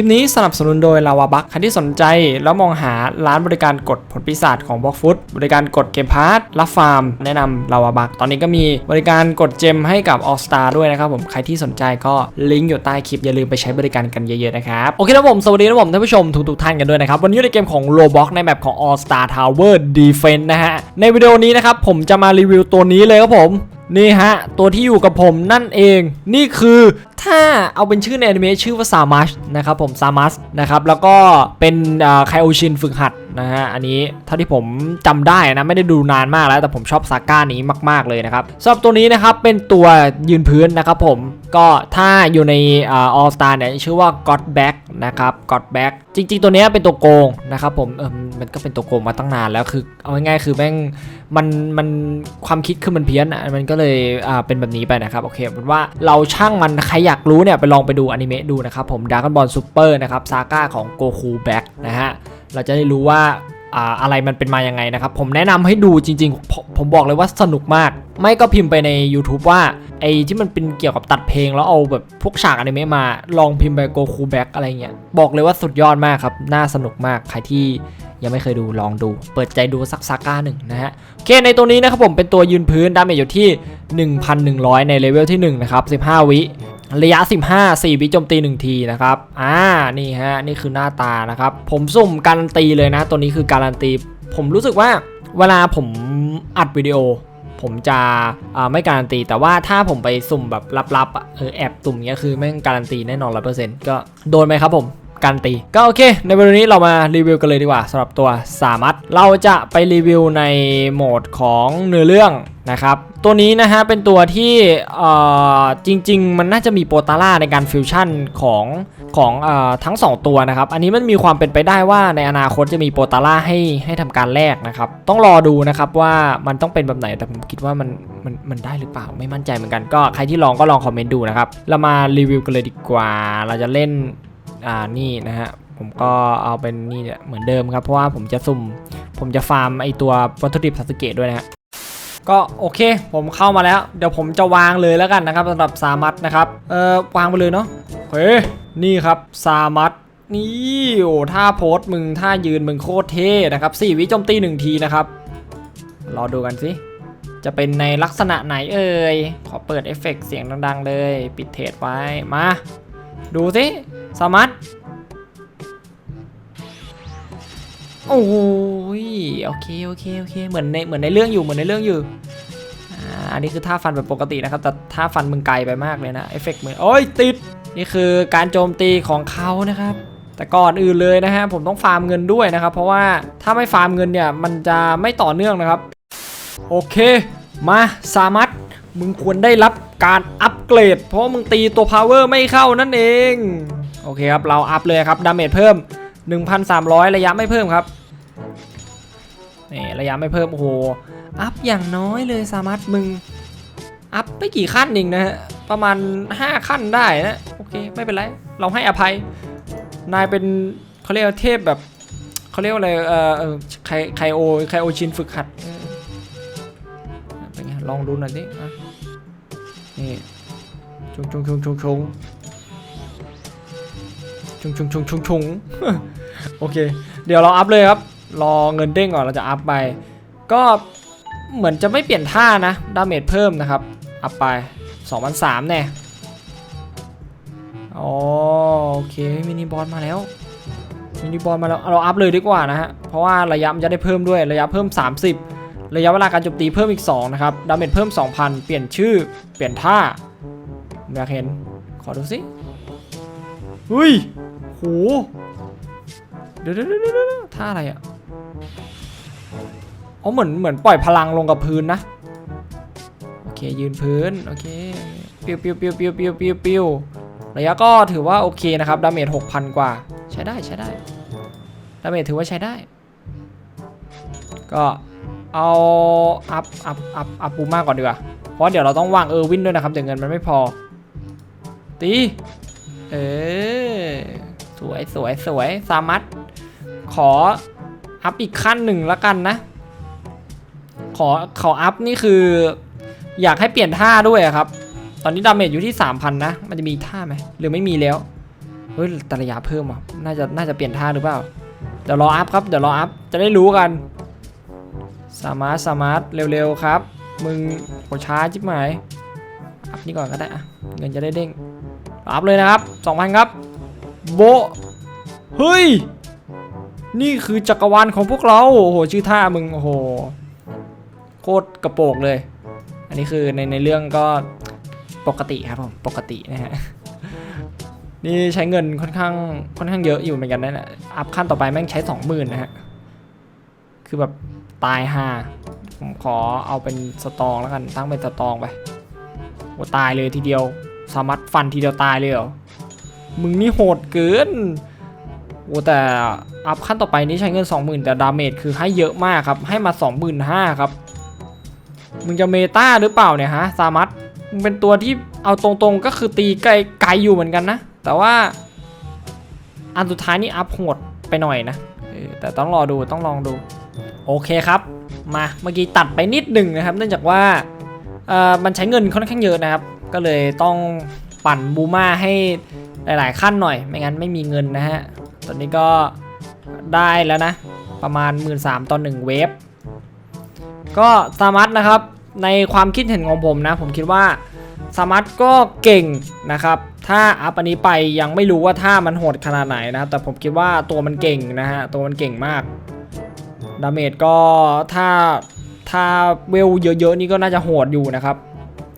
ลิปนี้สนับสนุนโดยลาวาบัคใครที่สนใจแล้วมองหาร้านบริการกดผลปีศาจของบล็อกฟุตบริการกดเกมพาร์ทรับฟาร์ม แนะนำลาวาบัคตอนนี้ก็มีบริการกดเจมให้กับ All Star ด้วยนะครับผมใครที่สนใจก็ลิงก์อยู่ใต้คลิปอย่าลืมไปใช้บริการกันเยอะๆนะครับโอเคนะผมสวัสดีนะผมท่านผู้ชมทุกๆท่านกันด้วยนะครับวันนี้ในเกมของ Roblox ในแมปของ All Star Tower Defense นะฮะในวิดีโอนี้นะครับผมจะมารีวิวตัวนี้เลยครับผม นี่ฮะ ตัวที่อยู่กับผมนั่นเอง นี่คือถ้าเอาเป็นชื่อในอนิเมะชื่อว่าซามัสนะครับผมซามัสนะครับแล้วก็เป็นไคโอชินฝึกหัดนะฮะอันนี้เท่าที่ผมจำได้นะไม่ได้ดูนานมากแล้ว แต่ผมชอบซาก้านี้มากๆเลยนะครับสำหรับตัวนี้นะครับเป็นตัวยืนพื้นนะครับผมก็ถ้าอยู่ในออลสตาเนี่ยชื่อว่า God Back นะครับ God Back จริง ๆ ตัวเนี้ยเป็นตัวโกงนะครับผมเออมันก็เป็นตัวโกงมาตั้งนานแล้วคือเอาง่ายๆคือแม่ง มันมันความคิดคือมันเพี้ยนอะมันก็เลยอ่าเป็นแบบนี้ไปนะครับโอเคเป็นว่าเราช่างมันใครอยากรู้เนี่ยไปลองไปดูอนิเมะดูนะครับผมด r a กบอลซูเปอร์นะครับซาก้าของโกคูแบ็กนะฮะเราจะได้รู้ว่าอ่าอะไรมันเป็นมายังไงนะครับ ผมแนะนำให้ดูจริงๆผมผมบอกเลยว่าสนุกมาก ไม่ก็พิมพ์ไปใน YouTube ว่าไอ้ที่มันเป็นเกี่ยวกับตัดเพลงแล้วเอาแบบพวกฉากอนิเมะมา ลองพิมพ์ไปโกคูแบ็กอะไรเงี้ย บอกเลยว่าสุดยอดมากครับ น่าสนุกมากใครที่ ยังไม่เคยดูลองดู เปิดใจดูสักซาก้าหนึ่งนะฮะโอเคในตัวนี้นะครับผมเป็นตัวยืนพื้นดาเมจอยู่ที่ 1,100 ในเลเวลที่1นะครับ15 วิระยะ 15 4 วิโจมตี 1 ทีนะครับ อ่า นี่ฮะ นี่คือหน้าตานะครับ ผมสุ่มการันตีเลยนะ ตัวนี้คือการันตี ผมรู้สึกว่าเวลาผมอัดวิดีโอ ผมจะไม่การันตี แต่ว่าถ้าผมไปสุ่มแบบลับๆอะเออแอบตุ่มเงี้ยคือแม่งการันตีแน่นอนร้อเปอร์เซ็นต์ก็โดนไหมครับผม การตี ก็โอเค ในวันนี้เรามารีวิวกันเลยดีกว่าสำหรับตัวสามัดเราจะไปรีวิวในโหมดของเนื้อเรื่องนะครับตัวนี้นะฮะเป็นตัวที่จริง ๆ มันน่าจะมีโปรตาร่าในการฟิวชั่นของของเอ่อทั้ง 2 ตัวนะครับ อันนี้มันมีความเป็นไปได้ว่าในอนาคตจะมีโปรตาร่าให้ให้ทำการแลกนะครับ ต้องรอดูนะครับว่ามันต้องเป็นแบบไหนแต่ผมคิดว่ามันมันมันได้หรือเปล่าไม่มั่นใจเหมือนกันก็ใครที่ลองก็ลองคอมเมนต์ดูนะครับเรามารีวิวกันเลยดีกว่า เราจะเล่น อ่านี่นะฮะผมก็เอาเป็นนี่เนี่ยเหมือนเดิมครับ เพราะว่าผมจะสุ่ม ผมจะฟาร์มไอตัววัตถุดิบซาสเกะด้วยนะฮะก็โอเค ผมเข้ามาแล้ว เดี๋ยวผมจะวางเลยแล้วกันนะครับสำหรับซามัตนะครับเอ่อวางไปเลยเนาะเฮ้ยนี่ครับซามัตนี่โอ้ท่าโพสมึงท่ายืนมึงโคตรเท่นะครับ4วิโจมตีหนึ่งทีนะครับรอดูกันสิจะเป็นในลักษณะไหนเอ่ยขอเปิดเอฟเฟกต์เสียงดังๆเลย ปิดเทสไว้มา ดูสิ สมัตโอ้ยโอเคโอเคโอเคเหมือนในเหมือนในเรื่องอยู่เหมือนในเรื่องอยู่อ,อันนี้คือท่าฟันแบบปกตินะครับแต่ท่าฟันมึงไกลไปมากเลยนะเอฟเฟกต์เหมือนโอ้ยติดนี่คือการโจมตีของเขานะครับ แต่ก่อนอื่นเลยนะฮะผมต้องฟาร์มเงินด้วยนะครับ เพราะว่าถ้าไม่ฟาร์มเงินเนี่ยมันจะไม่ต่อเนื่องนะครับ โอเค มาสามัตมึงควรได้รับการอัปเกรด เพราะมึงตีตัวพาวเวอร์ไม่เข้านั่นเอง โอเคครับ เราอัพเลยครับ ดาเมจเพิ่ม 1,300 ระยะไม่เพิ่มครับ นี่ระยะไม่เพิ่ม โอ้โห อัพอย่างน้อยเลยสามัตมึง อัพไม่กี่ขั้นเองนะฮะ ประมาณ 5 ขั้นได้นะ โอเค ไม่เป็นไร เราให้อภัย นายเป็นเขาเรียกเทพแบบเขาเรียกว่าอะไร เออเอไคไคโอไคโอชินฝึกหัดเป็นไงลองดูหน่อยดินี่ชงชงชงชงชง ชงชงชงชงชงโอเค เดี๋ยวเราอัพเลยครับ รอเงินเด้งก่อนเราจะอัพไป ก็เหมือนจะไม่เปลี่ยนท่านะดาเมจเพิ่มนะครับ อัพไป2,003แน่โอเคมินิบอลมาแล้วมินิบอลมาแล้วเราอัพเลยดีกว่านะฮะเพราะว่าระยะมันจะได้เพิ่มด้วยระยะเพิ่ม 30 ระยะเวลาการโจมตีเพิ่มอีก 2 นะครับดาเมจเพิ่ม 2,000 เปลี่ยนชื่อเปลี่ยนท่าอยากเห็นขอดูสิเฮ้ย โหเดี๋ยวเดี๋ยวเดี๋ยวเดี๋ยวท่าอะไรอะอ๋อเหมือนเหมือนปล่อยพลังลงกับพื้นนะ โอเคยืนพื้น โอเคปิวปิวปิวปิวปิวปิวปิวระยะก็ถือว่าโอเคนะครับ ดาเมจ6,000กว่า ใช้ได้ใช้ได้ ดาเมจถือว่าใช้ได้ ก็เอาอัพอัพอัพอัพปูมากก่อนดีกว่า เพราะเดี๋ยวเราต้องวางเออร์วินด้วยนะครับเดี๋ยวเงินมันไม่พอ ตี เออ สวยสวยสวยสามัดขออัพอีกขั้นหนึ่งล้วกันนะ ขอขออัพนี่คือ อยากให้เปลี่ยนท่าด้วยครับ ตอนนี้ดาเมจอยู่ที่ 3,000 นะ มันจะมีท่าไหมหรือไม่มีแล้ว เฮ้ยแต่ระยะเพิ่มอะน่าจะน่าจะเปลี่ยนท่าหรือเปล่า เดี๋ยวรออัพครับ เดี๋ยวรออัพ จะได้รู้กัน สามาร์ทสมาร์ทเร็วๆครับ มึงโหช้าจิ๊บหมาย อัพนี่ก่อนก็ได้อะเงินจะได้เด้ง อัพเลยนะครับ 2,000 ครับ โบเฮ้ย นี่คือจักรวาลของพวกเรา โอ้โห ชื่อท่ามึง โอ้โห โคตรกระโปรงเลย อันนี้คือในในเรื่องก็ปกติครับผม ปกตินะฮะ นี่ใช้เงินค่อนข้างค่อนข้างเยอะอยู่เหมือนกันนะเนี่ยอัพขั้นต่อไปแม่งใช้สองหมื่นนะฮะ คือแบบตายห่าผมขอเอาเป็นสตองแล้วกัน ตั้งเป็นสตองไปโอ้ตายเลยทีเดียว สามารถฟันทีเดียวตายเลยเหรอ มึงนี่โหดเกินโอ้แต่อัพขั้นต่อไปนี้ใช้เงิน 20,000 แต่ดาเมจคือให้เยอะมากครับ ให้มา 25,000 ครับ มึงจะเมตาหรือเปล่าเนี่ยฮะซามัตมึงเป็นตัวที่เอาตรงๆก็คือตีไกลไกลอยู่เหมือนกันนะ แต่ว่า อันสุดท้ายนี่อัพโหดไปหน่อยนะแต่ต้องรอดูต้องลองดู โอเคครับ มาเมื่อกี้ตัดไปนิดหนึ่งนะครับ เนื่องจากว่าเออมันใช้เงินค่อนข้างเยอะนะครับ ก็เลยต้อง ปั่นบูมาให้หลายๆขั้นหน่อย ไม่งั้นไม่มีเงินนะฮะ ตอนนี้ก็ได้แล้วนะ ประมาณ 1 3ื่นต่อ1เวฟ ก็สามัตนะครับ ในความคิดเห็นของผมนะ ผมคิดว่าสามัตก็เก่งนะครับ ถ้าอัพอันนี้ไปยังไม่รู้ว่าท่ามันโหดขนาดไหนนะครับ แต่ผมคิดว่าตัวมันเก่งนะฮะ ตัวมันเก่งมาก ดาเมจก็ถ้าถ้าเวลเยอะๆนี่ก็น่าจะโหดอยู่นะครับ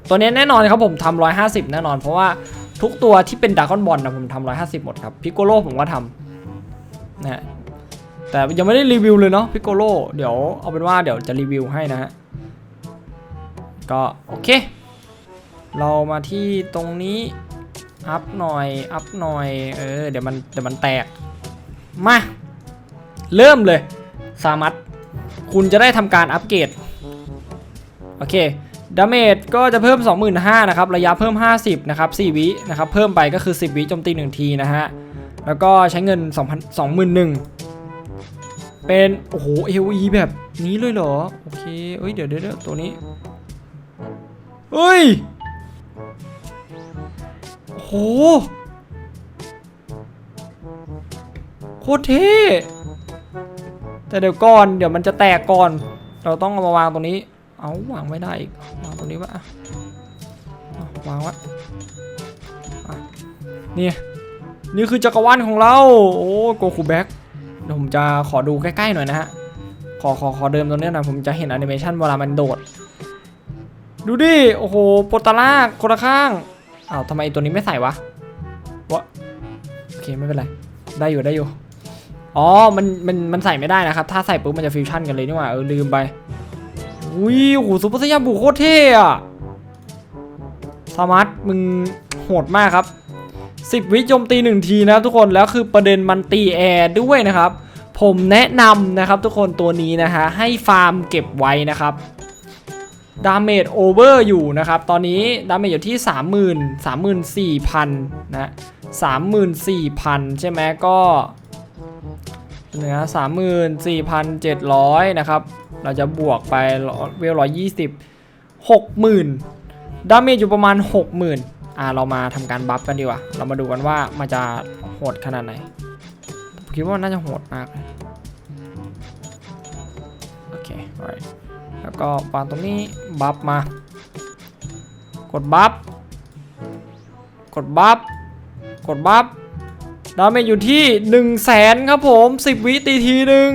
ตัวนี้แน่นอนครับผมทำ150แน่นอน เพราะว่าทุกตัวที่เป็นดากอนบอลนะผมทำ150หมดครับพิกโกโลผมก็ทำนะฮะแต่ยังไม่ได้รีวิวเลยเนาะพิกโกโลเดี๋ยวเอาเป็นว่าเดี๋ยวจะรีวิวให้นะฮะก็โอเค เรามาที่ตรงนี้อัพหน่อยอัพหน่อยเออเดี๋ยวมันเดี๋ยวมันแตกมาเริ่มเลยสามัตคุณจะได้ทำการอัปเกรดโอเค ดาเมจก็จะเพิ่ม 25,000นะครับ ระยะเพิ่ม 50 นะครับ 4 วินะครับ เพิ่มไปก็คือ 10 วิโจมตี 1 ทีนะฮะ แล้วก็ใช้เงิน 2,000 21,000 เป็น โอ้โห AOE แบบนี้เลยเหรอ โอเค เอ้ย เดี๋ยวเดี๋ยวตัวนี้ เฮ้ย โอ้โห โคตรเท่ แต่เดี๋ยวก่อน เดี๋ยวมันจะแตกก่อน เราต้องเอามาวางตรงนี้ เอาวางไม่ได้อีกวางตรงนี้วะวางวะนี่นี่คือจักรวาลของเรา โอ้โกคูแบ็กเดี๋ยวผมจะขอดูใกล้ๆหน่อยนะฮะ ขอขอขอเดิมตรงนี้น่อยผมจะเห็นแอนิเมชันเวลามันโดด ดูดิ โอ้โหโปรตาร่าคนละข้าง อ้าวทำไมตัวนี้ไม่ใส่วะ วะ โอเคไม่เป็นไร ได้อยู่ได้อยู่ อ๋อ มันมันมันใส่ไม่ได้นะครับ ถ้าใส่ปุ๊บมันจะฟิวชั่นกันเลยนี่หว่า เออลืมไป อุ้ยโอ้โหซุปเปอร์สยามบุโคตรเท่อะสมาร์ทมึงโหดมากครับ 10 วิโจมตี 1 ทีนะครับทุกคนแล้วคือประเด็นมันตีแอร์ด้วยนะครับ ผมแนะนำนะครับทุกคนตัวนี้นะฮะให้ฟาร์มเก็บไว้นะครับดาเมจโอเวอร์อยู่นะครับ ตอนนี้ดาเมจอยู่ที่ 30,000 34,000 นะ34,000 ใช่ไหมก็เหนือ34,700 นะครับ เราจะบวกไปเวลร้อยยี่สิบหกหมื่นดาเมจอยู่ประมาณ60,000อ่าเรามาทำการบัฟกันดีกว่า เรามาดูกันว่ามันจะโหดขนาดไหนผมคิดว่าน่าจะโหดมากเลยโอเค alright แล้วก็วางตรงนี้บัฟมา กดบัฟกดบัฟกดบัฟดาเมจอยู่ที่1 0 0 0 0แสนครับผม 10 วิตีทีหนึ่ง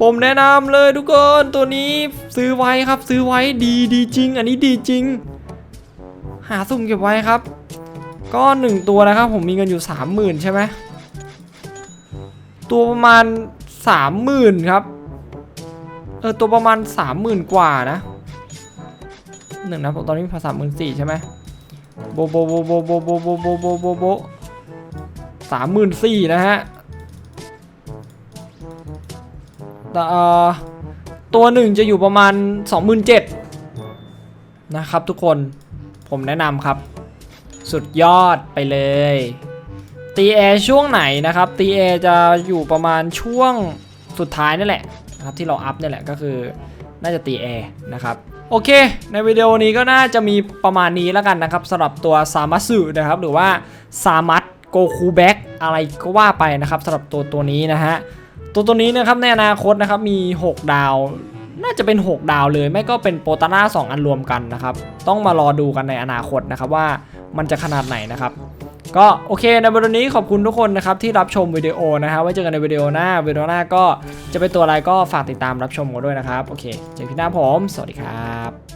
ผมแนะนำเลยทุกคนตัวนี้ซื้อไว้ครับ ซื้อไว้ดีดีจริง อันนี้ดีจริง หาสุ่มเก็บไว้ครับ ก็หนึ่งตัวนะครับ ผมมีเงินอยู่30,000ใช่ไหมตัวประมาณ30,000ครับเออตัวประมาณ30,000กว่านะหนึ่งนะผมตอนนี้พอสามหมื่นสี่ใช่ไหมโบโบโบโบโบโบโบโบโบโบสามหมื่นสี่นะฮะ แต่ตัวหนึ่งจะอยู่ประมาณ 27,000นะครับทุกคนผมแนะนำครับ สุดยอดไปเลยตีแอช่วงไหนนะครับตีแอจะอยู่ประมาณช่วงสุดท้ายนั่นแหละนะครับที่เราอัพนี่แหละก็คือน่าจะตีแอนะครับโอเค ในวิดีโอนี้ก็น่าจะมีประมาณนี้แล้วกันนะครับสำหรับตัวซามัสึนะครับหรือว่าซามัตโกคูแบ็กอะไรก็ว่าไปนะครับสำหรับตัวตัวนี้นะฮะ ตัวตัวนี้นะครับในอนาคตนะครับมี 6 ดาว น่าจะเป็น 6 ดาวเลย ไม่ก็เป็นโปรตาน่า2อันรวมกันนะครับ ต้องมารอดูกันในอนาคตนะครับว่ามันจะขนาดไหนนะครับ ก็โอเคในวันนี้ขอบคุณทุกคนนะครับที่รับชมวิดีโอนะฮะไว้เจอกันในวิดีโอหน้าวิดีโอหน้าก็จะเป็นตัวอะไรก็ฝากติดตามรับชมกันด้วยนะครับ โอเค เจอกันหน้าผม สวัสดีครับ